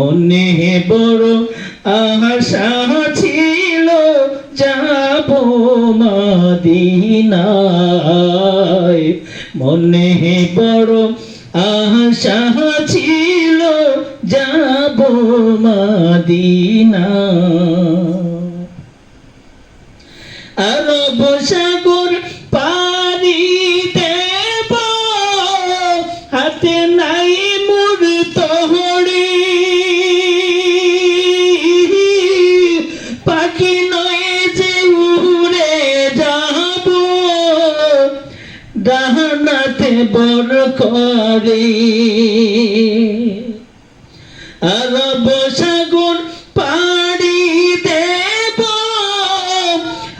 মনে বড় আশা ছিল যাব মদিনায়। মনে বড় আশা ছিল যাব মদিনা আরব সাগর ডানাতে বড় করে। আরব সাগর পাড়ি দেব,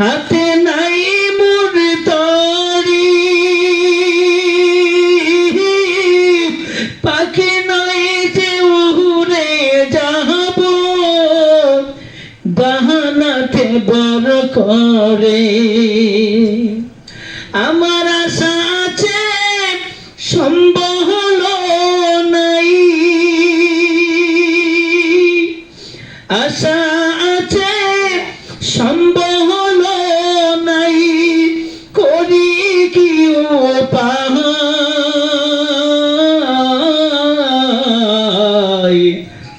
হাতে নাই মোর তরি। পাখি নাই যে উড়ে যাব, বাহানাতে বড় করে। আমার সম্ভব নাই। আশা আছে সম্ভব নাই। করি কি উপায়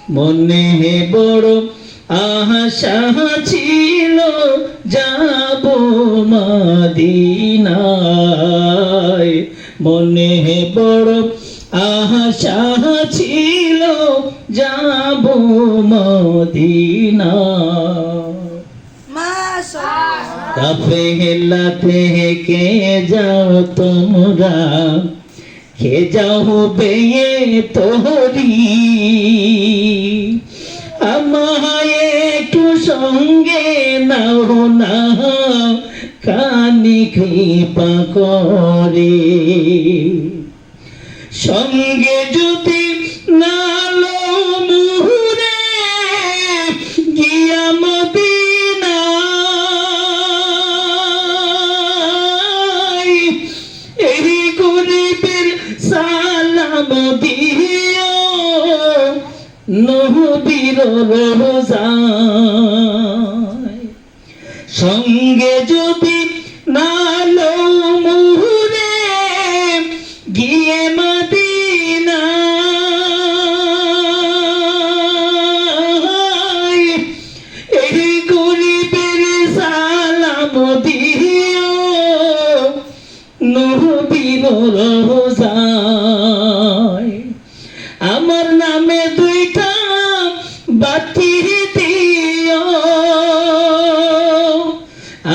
মনে বড় আশা ছিল, যাব মাদিনায়। মনে হে বড় আশা ছিল যাব মদিনা। কাফেলা থেকে যাও তোমরা কে যাও বেয়ে তোরি আমায় একটু সঙ্গে নাও না কানি কৃপা করে। সঙ্গে যদি নালো মুহুরে, গিয়া মদিনায় এই গরিবের সালাম দিও নহবীর রোজায়। সঙ্গে যদি রোজায়। আমার নামে দুইটা বাতি দিও।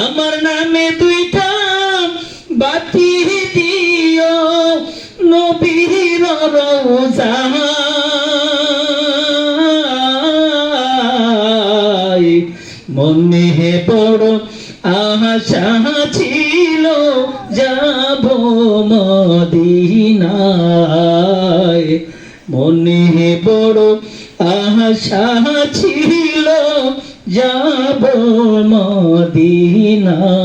আমার নামে দুইটা বাতি দিও নবীর রোজায়। মনে বড় আশা ছিল যাব মদিনায়। মনে বড় আশা ছিল যাব মদিনা